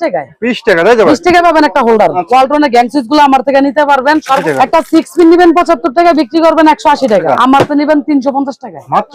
টাকায়? টাকা তাই তো ভাই? বিশ টাকা পাবেন একটা হোল্ডার আচ্ছা। গ্যাং সুইচগুলো আমার থেকে নিতে পারবেন। একটা সিক্স পিন নিবেন পঁচাত্তর টাকা বিক্রি করবেন একশো আশি টাকা। আমার তো নিবেন তিনশো পঞ্চাশ টাকা মাত্র?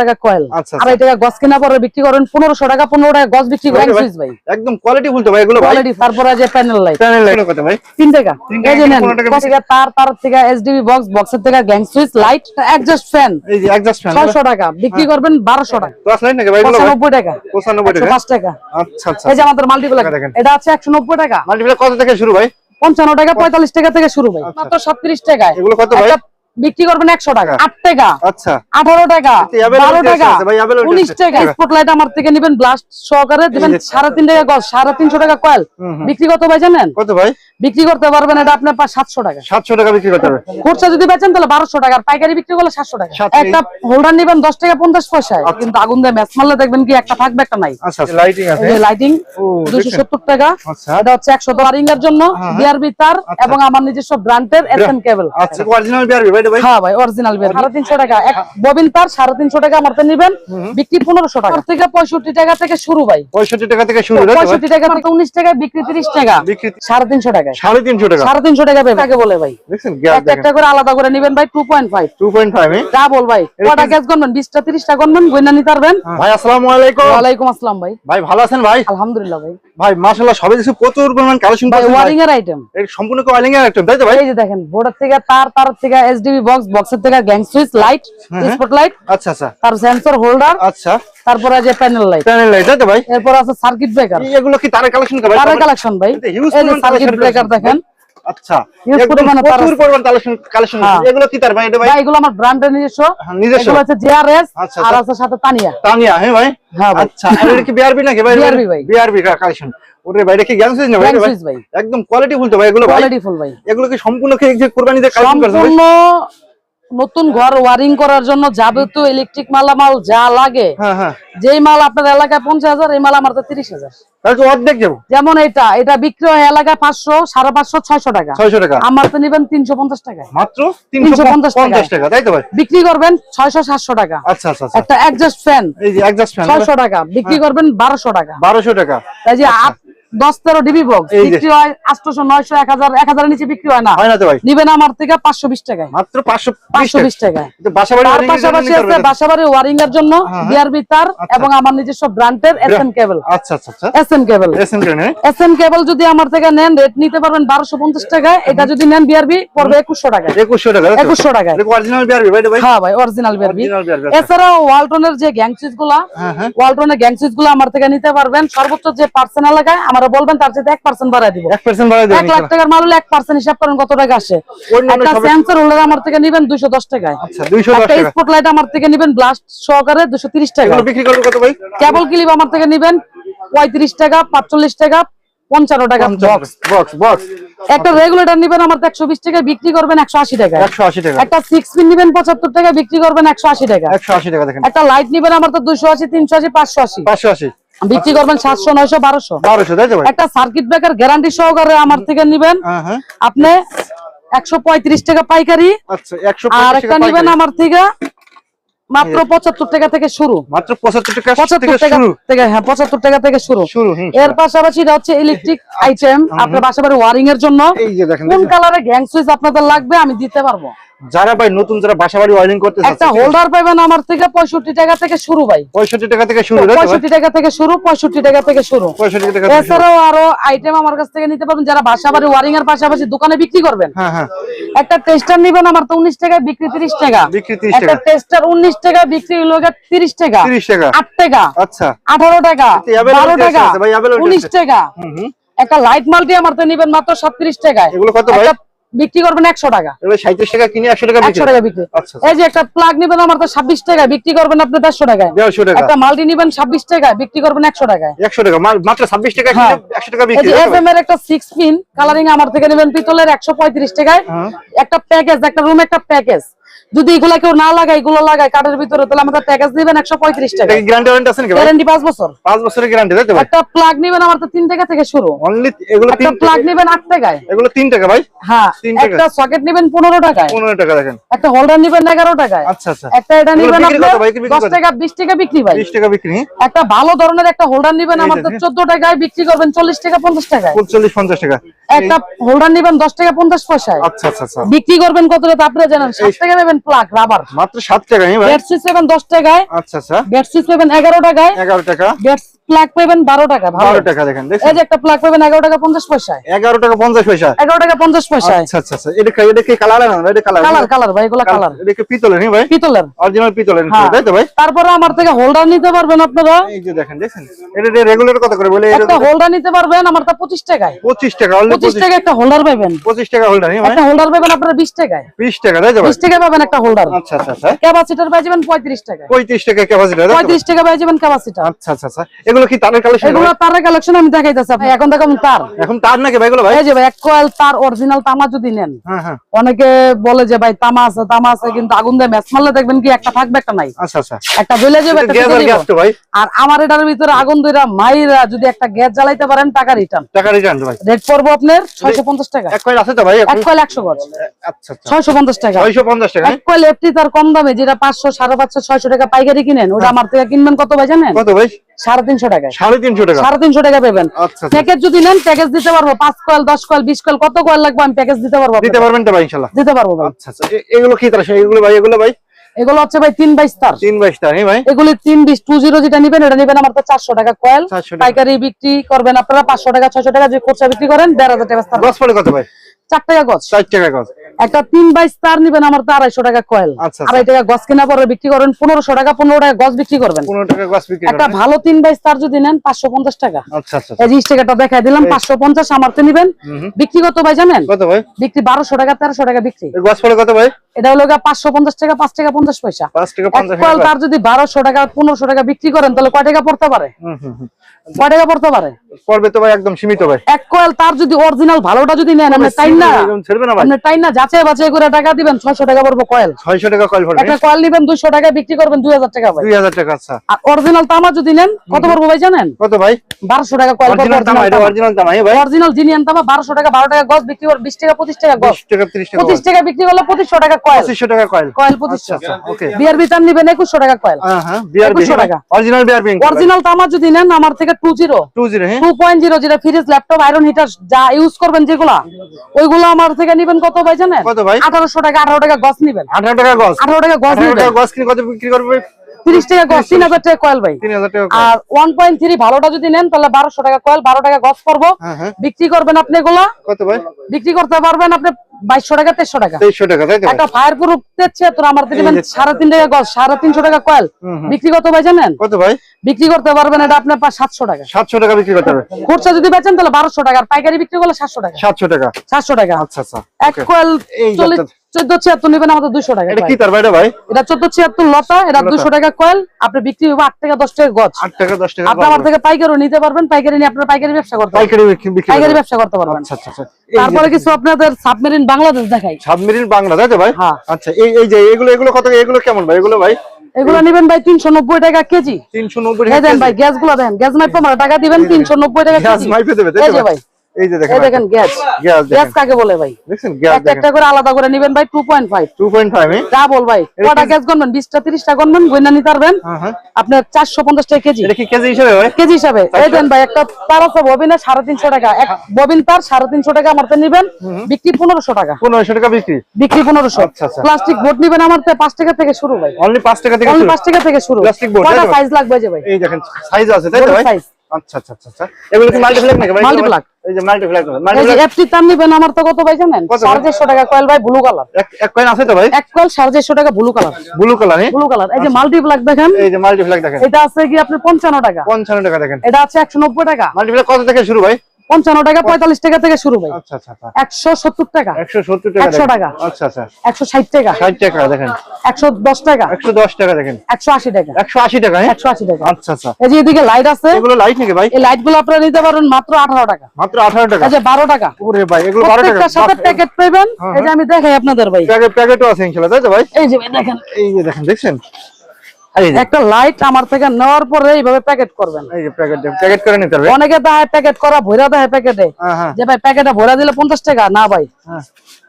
টাকা কয়েল আচ্ছা, আড়াই টাকা গছ কেনা পরে বিক্রি করেন পনেরোশো টাকা পনেরো টাকা গছ বিক্রি করেন সুইচ ভাই? একদম কোয়ালিটি ফুল ভাই এগুলো ভাই। কোয়ালিটি তারপরে যে প্যানেল লাইট প্যানেল লাইট কত ভাই? তিন টাকা। এই যে নেন টাকা তার তার থেকে এসডিবি বক্স বক্সের থেকে gang switch light adjust fan এই যে অ্যাডজাস্ট ফ্যান ছয়শো টাকা। বিক্রি করবেন বারোশো টাকা। ক্লাস লাইট নাকি ভাই এগুলো? ভাই পঁচানব্বই টাকা। 95 টাকা? পাঁচ টাকা। আচ্ছা আচ্ছা। এই যে আমাদের মাল্টিপ্লাক দেখেন। এটা আছে একশো নব্বই টাকা। মাল্টিপ্লাই কত থেকে শুরু ভাই? পঞ্চান্ন টাকা পঁয়তাল্লিশ টাকা থেকে শুরু ভাই। মাত্র সাতত্রিশ টাকা এগুলো কত ভাই? বিক্রি করবেন একশো টাকা। আট টাকা আচ্ছা। আঠারো টাকা বারো টাকা আছে। ভাই, availability উনিশ টাকা। স্পটলাইট আমার থেকে নেবেন ব্লাস্ট সহকারে। দেবেন সাড়ে তিন টাকা গজ সাড়ে তিনশো টাকা কয়েল। বিক্রি কত ভাই জানেন? কত ভাই? বিক্রি করতে পারবেন এটা আপনার পাঁচ সাতশো টাকা। সাতশো টাকা বিক্রি করতে হবে খুচরা যদি বেচেন তাহলে বারোশো টাকা। আর পাইকারি বিক্রি করলে সাতশো টাকা। একটা হোল্ডার নিবেন দশ টাকা পঞ্চাশ পয়সায়। কিন্তু আগুন দিয়ে ম্যাচ মারলে দেখবেন কি একটা থাকবে একটা নাই। আচ্ছা লাইটিং লাইটিং দুশো সত্তর টাকা। আচ্ছা। এটা হচ্ছে একশো ওয়ারিং এর জন্য। বিআরবি তার এবং আমার নিজস্ব ব্র্যান্ডের এস এন কেবল আচ্ছা অরিজিনাল বিআরবি এটা ভাই? হ্যাঁ ভাই অরিজিনাল বের। সাড়ে তিনশো টাকা। এক ববিন তার সাড়ে তিনশো টাকা আমার তো নিবেন বিক্রি পনেরোশো টাকা। তার থেকে পঁয়ষট্টি টাকা থেকে শুরু ভাই। পঁয়ষট্টি টাকা থেকে শুরু তাই তো ভাই? পঁয়ষট্টি টাকা থেকে উনিশ টাকা বিক্রি তিরিশ টাকা। বিক্রি সাড়ে তিনশো টাকা। সাড়ে তিনশো টাকা? সাড়ে তিনশো টাকা পেবে কাকে বলে ভাই। দেখছেন গ্যাস একটা একটা করে আলাদা করে নিবেন ভাই two point five two point five যা বল ভাই। কটা গ্যাস গনবেন বিশটা তিরিশটা গনবেন গইনা নিতে পারবেন? ভাই আসসালামু আলাইকুম। ওয়ালাইকুম আসসালাম ভাই। ভাই ভালো আছেন ভাই? আলহামদুলিল্লাহ ভাই। ভাই মাশাআল্লাহ সবে কিছু প্রচুর পরিমাণ কালেকশন ভাই ওয়ারিং এর আইটেম সম্পূর্ণ ওয়ারিং এর আইটেম তাই তো ভাই? এই যে দেখেন বোর্ডের থেকে তার তার থেকে এসডিবি বক্স বক্সের থেকে gang switch light spot light আচ্ছা আচ্ছা। তার সেন্সর হোল্ডার আচ্ছা। তারপরে যে প্যানেল লাইট প্যানেল লাইট তাই ভাই? এরপর আছে সার্কিট ব্রেকার এগুলো কি তারের কালেকশন ভাই? তারের কালেকশন ভাই। এই যে সার্কিট ব্রেকার দেখেন। আচ্ছা। প্রচুর পরিমাণ কালেকশন কালেকশন হ্যাঁ। এগুলো কি তার ভাই? এটা ভাই? ভাই এগুলো আমার ব্র্যান্ডের নিজস্ব। হ্যাঁ, নিজস্ব। এগুলো হচ্ছে জেআরএস আচ্ছা, আর আচ্ছা। আছে সাথে তানিয়া। তানিয়া হ্যাঁ ভাই? হ্যাঁ আচ্ছা। আর এটা কি বিআরবি নাকি ভাই? BRB ভাই। বিআরবি কালেকশন ওরে ভাই কি গ্যাং সুইচ না ভাই? ভাই? একদম কোয়ালিটি ফুল তো ভাই এগুলো কোয়ালিটি ফুল ভাই। এগুলো কি সম্পূর্ণ কি যে কুরবানিতে কালেকশন করছেন সম্পূর্ণ নতুন ঘর ওয়ারিং করার জন্য যাবতীয় ইলেকট্রিক মালামাল যা লাগে। হ্যাঁ হ্যাঁ। যেই মাল আপনার এলাকায় পঞ্চাশ হাজার এই মাল আমার তিরিশ হাজার। যেমন এটা এটা বিক্রি হয় এলাকায় পাঁচশো সাড়ে পাঁচশো ছয়শো টাকা। ছয়শো টাকা। আমার তো নিবেন তিনশো পঞ্চাশ টাকা। মাত্র তিনশো 350 পঞ্চাশ টাকা। তাই তো ভাই? বিক্রি করবেন ছয়শো সাতশো টাকা। আচ্ছা আচ্ছা আচ্ছা। একটা অ্যাডজাস্ট ফ্যান ছয়শো টাকা। বিক্রি করবেন বারোশো টাকা। বারোশো টাকা। তাই যে আট দশ তেরো ডিবি বক্স বিক্রি হয় আটশোশো নয়শো এক হাজার এক হাজারের নিচে বিক্রি হয় না। হয় না ভাই। নিবেন আমার থেকে পাঁচশো বিশ টাকায়। মাত্র পাঁচশো পাঁচশো বিশ টাকায়। তার পাশাপাশি আছে বাসাবাড়ি ওয়ারিং এর জন্য বিআরবি তার এবং আমার নিজস্ব ব্র্যান্ডের এস এন কেবল আচ্ছা আচ্ছা আচ্ছা। S N cable S N cable যদি আমার থেকে নেন রেট নিতে পারবেন বারোশো পঞ্চাশ টাকায়। এটা যদি নেন বিআরবি পড়বে একুশশো টাকায়। একুশশো টাকা একুশশো অরিজিনাল বিআরবি ভাই হ্যাঁ ভাই অরিজিনাল বিআরবি আচ্ছা। এছাড়াও ওয়ালটনের যে গ্যাং সুইচগুলা হ্যাঁ হ্যাঁ। ওয়ালটনের গ্যাং সুইচগুলো আমার থেকে নিতে পারবেন। সর্বোচ্চ যে পার্সেন্ট এলাকায় আমরা বলবেন তার সাথে এক পার্সেন্ট বাড়ায় দিব। এক বাড়াই লাখ টাকার মাল হলে এক পার্সেন্ট হিসাব করেন কত টাকা আসে। একটা সেন্সর হোল্ডার আমার থেকে নিবেন দুইশো দশ টাকায়। আচ্ছা একটা স্পটলাইট আমার থেকে নিবেন ব্লাস্ট সহকারে দুশো তিরিশ টাকা। বিক্রি কত ভাই? কেবল ক্লিপ আমার থেকে নিবেন পঁয়ত্রিশ টাকা পাঁচচল্লিশ টাকা পঞ্চান্ন টাকা। বক্স বক্স বক্স একটা রেগুলেটর নিবেন আমার একশো বিশ টাকা বিক্রি করবেন একশো আশি টাকা একশো আশি টাকা। একটা সিক্স পিন নিবেন পঁচাত্তর টাকা বিক্রি করবেন একশো আশি টাকা একশো আশি টাকা দেখেন। একটা লাইট নিবেন আমার তো দুশো আশি তিনশো আশি পাঁচশো আশি। পাঁচশো আশি। বিক্রি করবেন সাতশো নয়শো বারোশো। একটা সার্কিট ব্রেকার গ্যারান্টি সহকারে আমার থেকে নিবেন। হ্যাঁ হ্যাঁ। আপনি একশো পঁয়ত্রিশ টাকা পাইকারি আচ্ছা আর একটা নিবেন আমার থেকে মাত্র পঁচাত্তর টাকা থেকে শুরু। মাত্র পঁচাত্তর টাকা পঁচাত্তর টাকা থেকে হ্যাঁ পঁচাত্তর টাকা থেকে শুরু। শুরু এর পাশাপাশি এটা হচ্ছে ইলেকট্রিক আইটেম আপনার বাসাবাড়ি ওয়ারিং এর জন্য কোন কালারে গ্যাং সুইচ আপনাদের লাগবে আমি দিতে পারব। যারা ভাই নতুন যারা বাসা বাড়ি ওয়ারিং করতে একটা হোল্ডার পাবেন আমার থেকে পঁয়ষট্টি টাকা থেকে শুরু ভাই। পঁয়ষট্টি টাকা থেকে শুরু তাই তো ভাই? পঁয়ষট্টি টাকা থেকে শুরু পঁয়ষট্টি টাকা থেকে শুরু। পঁয়ষট্টি টাকা থেকে শুরু। এছাড়াও আরও আইটেম আমার কাছ থেকে নিতে পারবেন যারা বাসা বাড়ি ওয়ারিং এর পাশাপাশি দোকানে বিক্রি করবেন। হ্যাঁ হ্যাঁ। একটা টেস্টার নিবেন আমার তো উনিশ টাকা বিক্রি তিরিশ টাকা। বিক্রি 30 একটা টেস্টার উনিশ টাকা বিক্রি হলো তিরিশ টাকা। তিরিশ টাকা। আট টাকা। আচ্ছা। আঠারো টাকা। এতে availability বারো আছে, টাকা। আছে ভাই, availability উনিশ আছে। টাকা। হুম হুম। একটা লাইট মাল্টি আমার তো নিবেন মাত্র সাতত্রিশ টাকায়। এগুলো কত ভাই? বিক্রি করবেন একশো টাকা। এগুলো সাঁত্রিশ টাকা কিনে একশো টাকা একশো টাকা বিক্রি। আচ্ছা এই যে একটা প্লাগ নিবেন আমার তো ছাব্বিশ টাকা বিক্রি করবেন আপনি দেড়শো টাকায়। দেড়শো টাকা। একটা মাল্টি নিবেন ছাব্বিশ টাকা বিক্রি করবেন একশো টাকায়। একশো টাকা মাত্র ছাব্বিশ টাকা হ্যাঁ। একশো টাকা বিক্রি এফ এম এর একটা সিক্স পিন কালারিং আমার থেকে নেবেন পিতলের একশো পঁয়ত্রিশ টাকায়। হ্যাঁ। একটা প্যাকেজ একটা রুম একটা প্যাকেজ যদি এগুলা কেউ না লাগায় এগুলো লাগায় কাঠের ভিতরে তাহলে আমাদের প্যাকেজ দিবেন একশো পঁয়ত্রিশ টাকা গ্যারান্টি পাঁচ বছর। পাঁচ বছরের গ্যারান্টি একটা প্লাগ নিবেন আমার তো তিন টাকা থেকে শুরু। একটা প্লাগ নিবেন আট টাকায়। এগুলো তিন টাকা ভাই? হ্যাঁ। একটা সকেট নিবেন পনেরো টাকায়। পনেরো টাকা দেখেন। একটা হোল্ডার নিবেন এগারো টাকায়। আচ্ছা আচ্ছা। একটা এটা এগুলো নিবেন বিক্রি? টাকা টাকা ভাই। টাকা একটা ভালো ধরনের একটা হোল্ডার নিবেন টাকায় করবেন চল্লিশ চল্লিশ টাকা পঞ্চাশ টাকায়। চল্লিশ পঞ্চাশ টাকা। একটা হোল্ডার নিবেন দশ টাকা পঞ্চাশ পয়সায়। আচ্ছা বিক্রি করবেন কত আপনারা জানেন। সাত টাকা পাবেন প্লাগ রাবার মাত্র সাত টাকা ভাই? বেডশিট পাবেন দশ টাকায়। আচ্ছা আচ্ছা। বেডশিট পাবেন এগারো টাকায়। এগারো টাকা। বেড প্লাগ পাবেন বারো টাকা বারো টাকা দেখেন এই যে একটা প্লাগ পাবেন এগারো টাকা পঞ্চাশ পয়সায়। এগারো টাকা পঞ্চাশ পয়সা। এগারো টাকা পঞ্চাশ পয়সায়। আচ্ছা আচ্ছা আচ্ছা। এটা কি- এটা কি কালার না এটা কালার কালার কালার ভাই এগুলা কালার এটা কি পিতলের হ্যাঁ ভাই? পিতলের। অরিজিনাল পিতলের হ্যাঁ। তাই তো ভাই? তারপরে আমার থেকে হোল্ডার নিতে পারবেন আপনারা। এই যে দেখেন দেখছেন? এটা রেগুলার কত করে বলে? একটা হোল্ডার নিতে পারবেন আমার তা পঁচিশ টাকায়। পঁচিশ টাকা পঁচিশ টাকা একটা হোল্ডার পাবেন। পঁচিশ টাকা হোল্ডার একটা হোল্ডার পাবেন আপনারা বিশ টাকায়। বিশ টাকা তাই তো বিশ টাকা পাবেন একটা হোল্ডার আচ্ছা আচ্ছা আচ্ছা। ক্যাপাসিটার পাই যাবেন পঁয়ত্রিশ টাকা পঁয়ত্রিশ টাকা ক্যাপাসিটি পঁয়ত্রিশ টাকা পাই যাবেন ক্যাপাসিটার আচ্ছা আচ্ছা আচ্ছা। এগুলো কি তারের কালেকশন এগুলো তারের কালেকশন আমি দেখাইতেছি ভাই এখন দেখুন তার। এখন তার নাকি ভাই এগুলো ভাই? এই যে ভাই এক কয়েল তার অরিজিনাল তামা যদি নেন হ্যাঁ হ্যাঁ। অনেকে বলে যে ভাই তামা আছে তামা আছে কিন্তু আগুন দিয়ে ম্যাচ মারলে দেখবেন কি একটা থাকবে একটা নাই। আচ্ছা আচ্ছা। একটা জ্বলে যাবে একটা ভাই। আর আমার এটার ভিতরে আগুন দইরা মাইরা যদি একটা গ্যাস জ্বালাইতে পারেন টাকা রিটার্ন টাকা রিটার্ন ভাই। রেট পড়ব আপনার ছয়শো পঞ্চাশ টাকা। এক কয়েল আছে তো ভাই এক কয়েল একশো গজ। আচ্ছা আচ্ছা। ছয়শো পঞ্চাশ টাকা। ছয়শো পঞ্চাশ টাকা এক কয়েল এফটি তার কম দামে যেটা পাঁচশো সাড়ে পাঁচশো ছয়শো টাকা পাইকারি কিনেন ওটা আমার থেকে কিনবেন কত ভাই জানেন? কত ভাই? সাড়ে তিনশো টাকায়। সাড়ে তিনশো টাকা। সাড়ে তিনশো টাকা পাবেন। প্যাকেজ যদি নেন প্যাকেজ দিতে পারব। পাঁচ কয়েল দশ কয়েল বিশ কয়েল কত কয়েল লাগবে আমি প্যাকেজ দিতে পারব দিতে পারবেন তো ভাই ইনশাল্লাহ। দিতে পারব ভাই। আচ্ছা আচ্ছা। এগুলো কি তার এগুলো ভাই এগুলো ভাই? এগুলো হচ্ছে ভাই তিন বাইশ তার তিন বাইশ তার হ্যাঁ ভাই? এগুলি তিন বিশ টু জিরো যেটা নিবেন এটা নিবেন আমার তো চারশো টাকা কয়েল পাইকারি বিক্রি করবেন আপনারা পাঁচশো টাকা ছয়শো টাকা যে খরচা বিক্রি করেন দেড় হাজার টাকা কত ভাই? চার টাকা গছ চার টাকা গছ একটা তিন বাইশ তার নিবেন আমার তো আড়াইশো টাকা কয়েল আচ্ছা, আচ্ছা। আড়াই টাকা গছ কিনা পরে বিক্রি করেন পনেরোশো টাকা পনেরো টাকা গছ বিক্রি করবেন। পনেরো টাকা গছ বিক্রি একটা ভালো তিন বাইশ তার যদি নেন পাঁচশো পঞ্চাশ টাকা। আচ্ছা আচ্ছা এই দেখাই দিলাম পাঁচশো পঞ্চাশ আমার তো নিবেন। বিক্রি কত ভাই জানেন? কত ভাই? বিক্রি বারোশো টাকা তেরোশো টাকা বিক্রি। গছ পড়ে কত ভাই? এটা হলো পাঁচশো পঞ্চাশ টাকা পাঁচ টাকা পঞ্চাশ পয়সা। তার যদি বারোশো টাকা পনেরোশো টাকা বিক্রি করেন তাহলে কয় টাকা পড়তে পারে। কয় টাকা পড়তে পারে? পড়বে তো ভাই একদম সীমিত ভাই। এক কয়েল তার যদি অরিজিনাল ভালোটা যদি নেন আপনি টাইম না? ছেড়বে না ভাই। আপনি টাইম না? যাচাই বাছাই করে টাকা দিবেন ছয়শো টাকা পড়ব কয়েল। ছয়শো টাকা কয়েল পড়বে। একটা কয়েল নিবেন দুইশো টাকা বিক্রি করবেন দুই হাজার টাকা ভাই। দুই হাজার টাকা আচ্ছা। আর অরিজিনাল তামা যদি নেন কত পড়ব ভাই জানেন? কত ভাই? বারোশো টাকা কয়েল অরিজিনাল তামা এটা অরিজিনাল তামা জিনিয়ান বারোশো টাকা বারো টাকা গজ বিক্রি করে বিশ টাকা পঁচিশ টাকা টাকা পঁচিশ টাকা বিক্রি করলে পঁচিশশো টাকা পঁচিশশো টাকা কয়েল কয়েল পঁচিশশো। আচ্ছা ওকে বিয়ার বিতার নিবেন একুশশো টাকা কয়েল হ্যাঁ হ্যাঁ বিআরবি 2100 টাকা। অরিজিনাল বিআরবি অরিজিনাল তামা যদি নেন আমার থেকে টু জিরো টু জিরো হ্যাঁ। টু পয়েন্ট জিরো যেটা ফ্রিজ ল্যাপটপ আয়রন হিটার যা ইউজ করবেন যেগুলা ওইগুলো আমার থেকে নিবেন কত ভাই জানেন? কত ভাই? আঠারোশো টাকা আঠারো টাকা গছ নিবেন। আঠারো টাকা গছ। আঠারো টাকা গছ নিবেন। গছ কিনে কত বিক্রি করবে? টাকা টাকা কয়েল ভাই। টাকা আর পয়েন্ট থ্রি ভালোটা যদি নেন তাহলে বারোশো টাকা কয়েল বারো টাকা গছ করব। হ্যাঁ হ্যাঁ। বিক্রি করবেন আপনি এগুলা। কত ভাই? বিক্রি করতে পারবেন আপনি বাইশশো টাকা তেইশশো টাকা। তেইশশো টাকা তাই তো একটা ফায়ার প্রুফ দিচ্ছে তোর আমার এই যে- সাড়ে তিন টাকা গজ সাড়ে তিনশো টাকা কয়েল। বিক্রি কত ভাই জানেন? কত ভাই? বিক্রি করতে পারবেন এটা আপনার পাঁচ সাতশো টাকা। সাতশো টাকা বিক্রি করতে হবে। খুচরা যদি বেচেন তাহলে বারোশো টাকা আর পাইকারি বিক্রি করলে সাতশো টাকা। সাতশো টাকা। সাতশো টাকা। আচ্ছা আচ্ছা। এক কয়েল চল্লিশ চোদ্দ ছিয়াত্তর নেবেন আমাদের দুশো টাকা এটা কি তার বাইরে ভাই? এটা চোদ্দ ছিয়াত্তর লতা এটা দুশো টাকা কয়েল আপনি বিক্রি হবে আট টাকা দশ টাকা গছ আট টাকা দশ টাকা আপনি আমার থেকে পাইকারিও নিতে পারবেন পাইকারি নিয়ে আপনার পাইকারি ব্যবসা করতে পারবেন। পাইকারি বিক্রি- বিক্রি পাইকারি ব্যবসা করতে পারবেন। আচ্ছা আচ্ছা আচ্ছা। এই যে তারপরে কিছু আপনাদের সাবমেরিন বাংলাদেশ দেখাই। সাবমেরিন বাংলা তাই ভাই? হ্যাঁ। আচ্ছা এই এই যে এগুলো এগুলো কত এগুলো কেমন ভাই? এগুলো ভাই? এগুলো নেবেন ভাই তিনশো নব্বই টাকা কেজি। তিনশো নব্বই দেন ভাই গ্যাসগুলো দেন। গ্যাস মাইপ টাকা দিবেন তিনশো নব্বই টাকা গ্যাস মাইপে দেবে ভাই। এই যে দেখেন দেখেন গ্যাস। গ্যাস গ্যাস কাকে বলে ভাই? দেখছেন? গ্যাস দেখেন একটা করে আলাদা করে নেবেন ভাই two point five two double ভাই কটা গ্যাস গনবেন বিশটা তিরিশটা গনবেন গইনা নিতে পারবেন? হ্যাঁ হ্যাঁ। আপনার চারশো পঞ্চাশ টাকা কেজি। এটা কি কেজি হিসাবে ভাই? কেজি হিসাবে। এই দেন ভাই একটা তার আছে ববিনের সাড়ে তিনশো টাকা। এক ববিন তার সাড়ে তিনশো টাকা আমার থেকে নিবেন বিক্রি পনেরোশো টাকা। পনেরোশো টাকা বিক্রি? বিক্রি পনেরোশো। আচ্ছা, আচ্ছা। প্লাস্টিক বোর্ড নিবেন আমার থেকে পাঁচ টাকা থেকে শুরু ভাই। অনলি পাঁচ টাকা থেকে অনলি শুরু। টাকা থেকে শুরু। Plastic board, কটা সাইজ লাগবে যে ভাই? এই দেখেন সাইজ আছে তাই তো ভাই? আচ্ছা আচ্ছা আচ্ছা আচ্ছা। এগুলো কি মাল্টিপ্লাক নাকি ভাই? Multiplex। এই যে মাল্টিপ্লাই এই মাল্টিপ্লাই এফটি তার নিবেন আমার তো কত ভাই জানেন? কত ভাই? সাড়ে চারশো টাকা কয়েল ভাই ব্লু কালার এক এক কয়েল আছে তো ভাই? এক কয়েল সাড়ে চারশো টাকা ব্লু কালার ব্লু কালার হ্যাঁ ব্লু কালার এই যে মাল্টিপ্লাই দেখেন এই যে মাল্টিপ্লাই দেখেন। এটা আছে কি আপনি পঞ্চান্ন টাকা? পঞ্চান্ন টাকা দেখেন। এটা আছে একশো নব্বই টাকা। মাল্টিপ্লাই কত থেকে শুরু ভাই? পঞ্চান্ন টাকা পঁয়তাল্লিশ টাকা থেকে শুরু ভাই। আচ্ছা আচ্ছা আচ্ছা। একশো সত্তর টাকা। একশো সত্তর টাকা 100 দেখেন। টাকা। আচ্ছা আচ্ছা। একশো ষাট টাকা। ষাট টাকা দেখেন। একশো দশ টাকা। একশো দশ টাকা দেখেন। একশো আশি টাকা। একশো আশি টাকা হ্যাঁ? একশো আশি টাকা। আচ্ছা আচ্ছা। এই যে এদিকে লাইট আছে। এগুলো লাইট নাকি ভাই? এই লাইটগুলো আপনারা নিতে পারবেন মাত্র আঠারো টাকা। মাত্র আঠারো টাকা? যে বারো টাকা। ওরে ভাই এগুলো বারো টাকা। সাথে প্যাকেট পাইবেন। হ্যাঁ, এই যে আমি দেখাই আপনাদের ভাই। প্যাকেট প্যাকেটও আছে ইনশাল্লাহ তাই তো ভাই? এই যে ভাই দেখেন। এই যে দেখেন দেখছেন? একটা লাইট আমার থেকে নেওয়ার পরে এইভাবে প্যাকেট করবেন। এই যে প্যাকেট প্যাকেট করে নিতে হবে। অনেকে দেখায় প্যাকেট করা ভরা দেখায় প্যাকেটে হ্যাঁ হ্যাঁ। যে ভাই প্যাকেটে ভরা দিলে পঞ্চাশ টাকা? না ভাই। হ্যাঁ।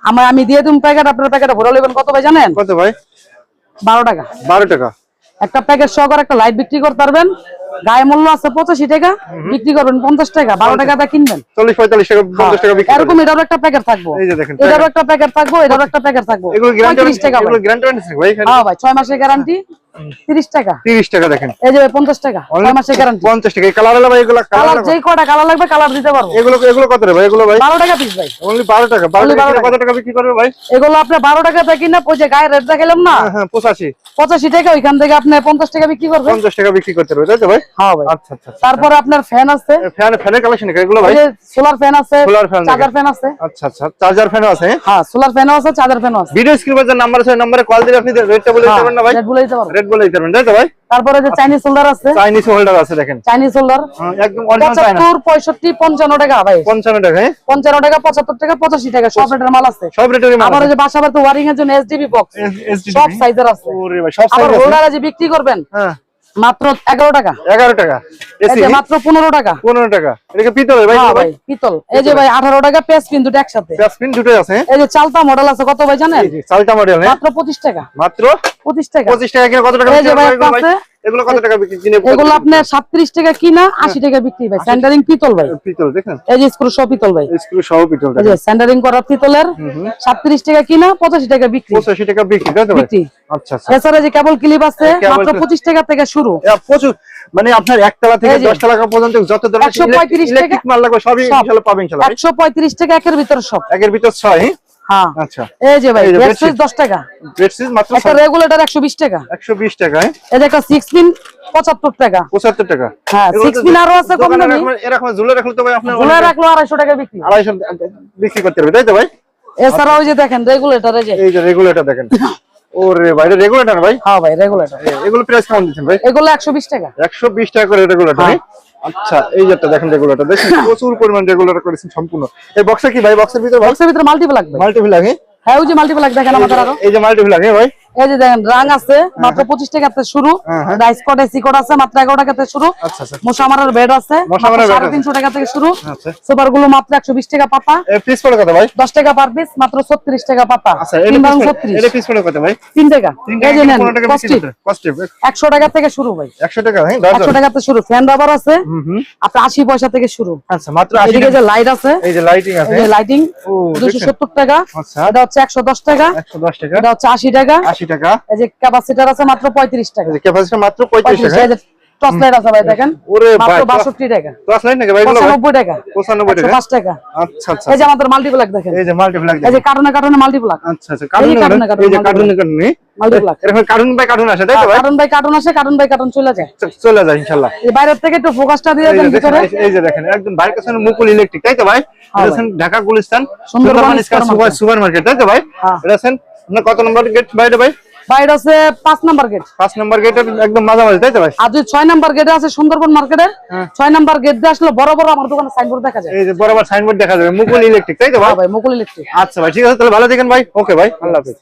আমার আমি দিয়ে দিম প্যাকেট আপনার প্যাকেটে ভরা নেবেন কত ভাই জানেন? কত ভাই? বারো টাকা। বারো টাকা। একটা প্যাকেট সহকারে একটা লাইট বিক্রি করতে পারবেন। গায়ে মূল্য আছে পঁচাশি টাকা। বিক্রি করবেন পঞ্চাশ টাকা। বারো টাকা দিয়ে কিনবেন। চল্লিশ পঁয়তাল্লিশ টাকা পঞ্চাশ টাকা বিক্রি এরকম এটারও একটা প্যাকেট থাকব। এই যে দেখেন, এটারও একটা প্যাকেট থাকব এটারও একটা প্যাকেট থাকব। এগুলো গ্যারান্টি পঁয়ত্রিশ টাকা এগুলো ভাই। এখানে। হ্যাঁ ভাই ছয় মাসের গ্যারান্টি তিরিশ টাকা। তিরিশ টাকা দেখেন। এই যে ভাই পঞ্চাশ টাকা। মাসের গ্যারান্টি টাকা। এই কালার ভাই এগুলো কালার কালার যেই কটা কালার লাগবে কালার দিতে পারব। এগুলো এগুলো কত রে ভাই? এগুলো ভাই? বারো টাকা পিস ভাই। অনলি বারো টাকা। বারো Only টাকা কত টাকা। বিক্রি করবে ভাই? এগুলো আপনি বারো টাকা দিয়ে কিনা ওই যে রেট দেখালাম না? হ্যাঁ হ্যাঁ পঁচাশি। পঁচাশি টাকা ওইখান থেকে আপনি পঞ্চাশ টাকা বিক্রি করবেন। টাকা বিক্রি করতে পারবে তাই তো ভাই? হ্যাঁ ভাই। আচ্ছা আচ্ছা আচ্ছা। তারপরে আপনার ফ্যান আছে। ফ্যান ফ্যানের কালেকশন এগুলো ভাই? সোলার ফ্যান আছে Solar fan চার্জার ফ্যান আছে। আচ্ছা আচ্ছা। চার্জার ফ্যানও আছে হ্যাঁ? হ্যাঁ সোলার ফ্যানও আছে চার্জার ফ্যানও আছে। ভিডিও স্ক্রিনে যে নাম্বার আছে ওই নম্বরে কল দিলে আপনি রেটটা বলে দিতে পারবেন না ভাই? বলে দিতে পারব। রেট বলে দিতে পারবেন তাই তো ভাই? তারপরে যে চাইনিজ হোল্ডার আছে। চাইনিজ হোল্ডার আছে দেখেন। চাইনিজ হোল্ডার হ্যাঁ, একদম অরিজিনাল চাইনা পঁচাত্তর পঁয়ষট্টি পঞ্চান্ন টাকা ভাই। পঞ্চান্ন টাকা হ্যাঁ? পঞ্চান্ন টাকা পঁচাত্তর টাকা পঁচাশি টাকা সব রেটের মাল আছে। সব রেটের মাল আবার যে বাসা বাড়িতে ওয়ারিং এর জন্য এসডিবি বক্স সব সাইজের আছে। ওরে ভাই সব আবার সাইজ হোল্ডার যে বিক্রি করবেন। হ্যাঁ। মাত্র এগারো টাকা। এগারো টাকা। মাত্র পনেরো টাকা। পনেরো টাকা। এটাকে পিতল ভাই হ্যাঁ পিতল এই যে ভাই আঠারো টাকা পেস দুটো একসাথে। দুটোই আছে হ্যাঁ? এই যে চালতা মডেল আছে কত ভাই জানেন? চালটা মডেল হ্যাঁ? মাত্র পঁচিশ টাকা। মাত্র পঁচিশ টাকা। পঁচিশ টাকা কত টাকা এই যে ভাই ভাই? আছে। এগুলো কত টাকা বিক্রি কিনে এগুলো আপনার সাতত্রিশ টাকা কিনা আশি টাকা বিক্রি ভাই। স্যান্ডারিং পিতল ভাই। পিতল দেখেন? এই যে স্ক্রু সহ পিতল ভাই। স্ক্রু সহ পিতল এই যে স্যান্ডারিং করা পিতলের সাতত্রিশ টাকা কিনা পঁচাশি টাকা বিক্রি। পঁচাশি টাকা বিক্রি তাই তো ভাই? আচ্ছা আচ্ছা। এছাড়া যে কেবল ক্লিপ আছে মাত্র clip। পঁচিশ টাকা থেকে শুরু। প্রচুর। মানে আপনার একতলা থেকে এই যে। দশতলা পর্যন্ত যত ধরনের 135 ইলেকট্রিক মাল লাগবে সবই সব। ইনশাআল্লাহ পাবেন ইনশাআল্লাহ ভাই। একশো পঁয়ত্রিশ টাকা একের ভিতর সব। একের ভিতর ছয় হ্যাঁ? আচ্ছা। এই যে ভাই টাকা। বেডশিট মাত্র একটা রেগুলেটর একশো বিশ টাকা। একশো বিশ টাকা? এই যে একটা সিক্স পিন পঁচাত্তর টাকা। পঁচাত্তর টাকা। হ্যাঁ এগুলো পিন আরও আছে কম দোকানে এরকম- এরকম ঝুলে রাখলে তো ভাই আপনার ঝুলে রাখল আড়াইশো টাকা বিক্রি করতে হবে তাই তো ভাই? এছাড়া ওই যে দেখেন রেগুলেটর এই যে। এই যে রেগুলেটর দেখেন। ওরে ভাই রেগুলেটর ভাই? হ্যাঁ ভাই রেগুলেটর এগুলো প্রাইস কেমন দিচ্ছেন ভাই? এগুলো একশো বিশ টাকা। একশো বিশ টাকা করে রেগুলেটর আচ্ছা এই যেটা দেখেন রেগুলেটর দেখেন প্রচুর পরিমাণ রেগুলেটর করেছেন সম্পূর্ণ। এই বক্সে কি ভাই? বক্সের ভিতরে বক্সের ভিতরে মাল্টিপল লাগবে। মাল্টিপল লাগে? হ্যাঁ ওই যে মাল্টিপল দেখেন আমাদের আরও। এই যে মাল্টিপল লাগে ভাই? এই যে দেখেন রাং আছে মাত্র পঁচিশ টাকা শুরু। হ্যাঁ, হ্যাঁ। রাইস কোড এসি আছে মাত্র এগারো টাকা থেকে শুরু। আচ্ছা আচ্ছা। মশামারার বেড আছে সাড়ে তিনশো টাকা থেকে শুরু। আচ্ছা। সুপারগুলো মাত্র একশো বিশ টাকা পাতা। দশ টাকা পার পিস মাত্র ছত্রিশ টাকা পাতা। আচ্ছা তিন টাকা। একশো টাকা থেকে শুরু ভাই। একশো টাকা হ্যাঁ একশো টাকা। থেকে শুরু। ফ্যান রাবার আছে। আপনার আশি পয়সা থেকে শুরু। আচ্ছা মাত্র এদিকে যে লাইট আছে এই যে লাইটিং আছে। লাইটিং দুশো সত্তর টাকা। আচ্ছা। এটা হচ্ছে একশো দশ টাকা। একশো দশ টাকা। এটা হচ্ছে আশি টাকা। আশি টাকা এই যে ক্যাপাসিটার আছে মাত্র পঁয়ত্রিশ টাকা এই যে ক্যাপাসিটি মাত্র পঁয়ত্রিশ টাকা টাকা লাইট আছে ভাই দেখেন ওরে ভাই মাত্র বাষট্টি টাকা ক্লাস লাইট নাকি ভাই এগুলো ভাই? পঁচানব্বই টাকা পঁচানব্বই একশো টাকা পাঁচ টাকা আচ্ছা আচ্ছা এই যে আমাদের মাল্টিপ্লাক দেখেন এই যে মাল্টিপল এই যে কার্টুনে কার্টুনে মাল্টিপ্লাক আচ্ছা আচ্ছা কার্টুনে কার্টুনে এই যে multiple। কার্টুন কার্টুন মাল্টিপ্লাক এরকম কার্টুন বাই কার্টুন আসে তাই তো ভাই কার্টুন বাই কার্টুন আসে কার্টুন বাই কার্টুন চলে যায় চলে যায় ইনশাআল্লাহ এই বাইরের থেকে একটু ফোকাসটা দিয়ে এই দেন যে দেখেন ভিতরে এই- এই যে দেখেন একদম বাইরের কাছে মুকুল ইলেকট্রিক তাই তো ভাই হ্যাঁ ঢাকা গুলিস্তান সুন্দরবন সুপার মার্কেট। তাই তো ভাই হ্যাঁ। এটা আপনার কত নম্বর গেট বাইরে ভাই? বাইরে আছে পাঁচ নাম্বার গেট পাঁচ নম্বর গেট একদম মাঝামাঝি তাই তো ভাই? আর যদি ছয় নাম্বার গেটে আছে সুন্দরবন মার্কেটের হ্যাঁ। ছয় নাম্বার গেট দিয়ে আসলে বড় বড় আমার দোকানে সাইনবোর্ড দেখা যায়। এই যে বরাবর সাইনবোর্ড দেখা যাবে মুকুল ইলেকট্রিক তাই তো ভাই? হ্যাঁ ভাই মুকুল ইলেকট্রিক আচ্ছা ভাই ঠিক আছে তাহলে ভালো থাকেন ভাই। ওকে ভাই আল্লাহ হাফেজ।